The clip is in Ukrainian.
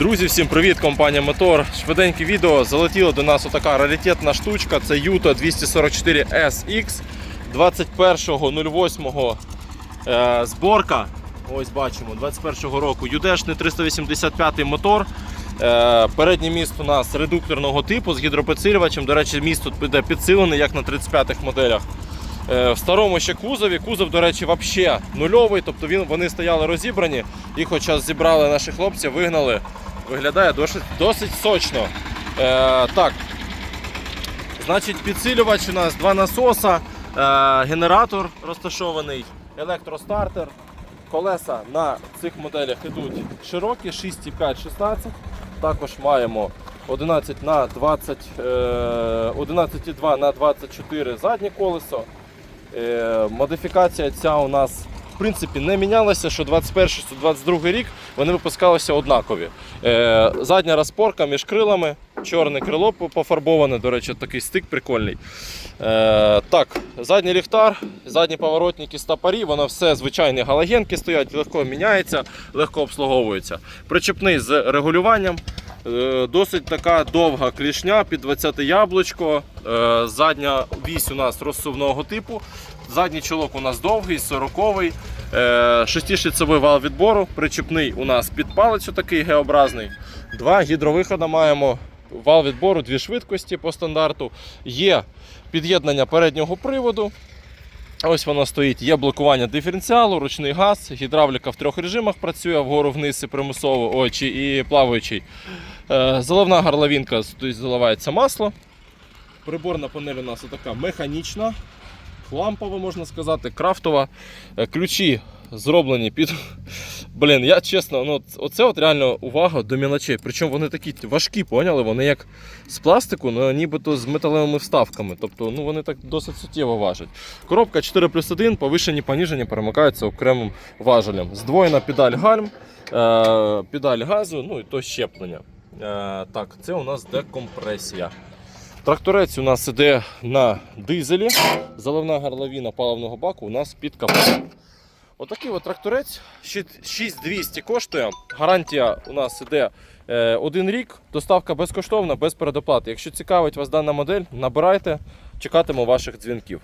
Друзі, всім привіт! Компанія Мотор. Швиденьке відео. Залетіла до нас отака раритетна штучка. Це Юто 244 SX 21.08 е, зборка. Ось бачимо, 21-го року. Юдешний 385 мотор. Е, передній міст у нас редукторного типу з гідропідсилювачем. До речі, міст тут буде підсилений, як на 35-х моделях. Е, В старому ще кузові. Кузов, до речі, взагалі нульовий, тобто вони стояли розібрані. Їх хоча зібрали наші хлопці, вигнали. Виглядає досить, досить сочно. Е, так, значить, підсилювач у нас два насоса, е, генератор розташований, електростартер. Колеса на цих моделях йдуть широкі, 6,5, 16. Також маємо 11 на 20, е, 11,2 на 24 заднє колесо. Е, Модифікація ця у нас принципі не мінялася, що 21 що 22 рік вони випускалися однакові. Е, Задня розпорка між крилами, чорне крило пофарбоване, до речі, такий стик прикольний. Е, Так, задній ліхтар, задні поворотники, стопорі, воно все звичайні галогенки стоять, легко міняється, легко обслуговується. Причепний з регулюванням. Е, Досить така довга клішня під 20 яблучко. Задня вісь у нас розсувного типу. Задній чолок у нас довгий, 40-й. Е, Шестишліцевий вал відбору. Причепний у нас під палець такий Г-образний. Два гідровиходи маємо. Вал відбору, дві швидкості по стандарту. Є під'єднання переднього приводу. Ось воно стоїть. Є блокування диференціалу, ручний газ, гідравліка в трьох режимах працює вгору вниз і примусово, ой, чи і плаваючий. Е, Заливна горловинка, тут заливається масло. Приборна панель у нас така механічна, лампова, можна сказати, крафтова. Е, Ключі зроблені під. Блін, я чесно, ну оце от реально увага до мілочей. Причому вони такі важкі, поняли? Вони як з пластику, ну нібито з металевими вставками. Тобто ну, вони так досить суттєво важать. Коробка 4 плюс 1, повишені, поніжені перемикаються окремим важелем. Здвоєна педаль гальм, е, педаль газу, ну і то щеплення. Е, так, це у нас декомпресія. Тракторець у нас іде на дизелі. Заливна горловина паливного баку у нас під капотом. Отакий от тракторець 6200 коштує. Гарантія у нас іде е, один рік. Доставка безкоштовна, без передоплати. Якщо цікавить вас дана модель, набирайте, чекатиму ваших дзвінків.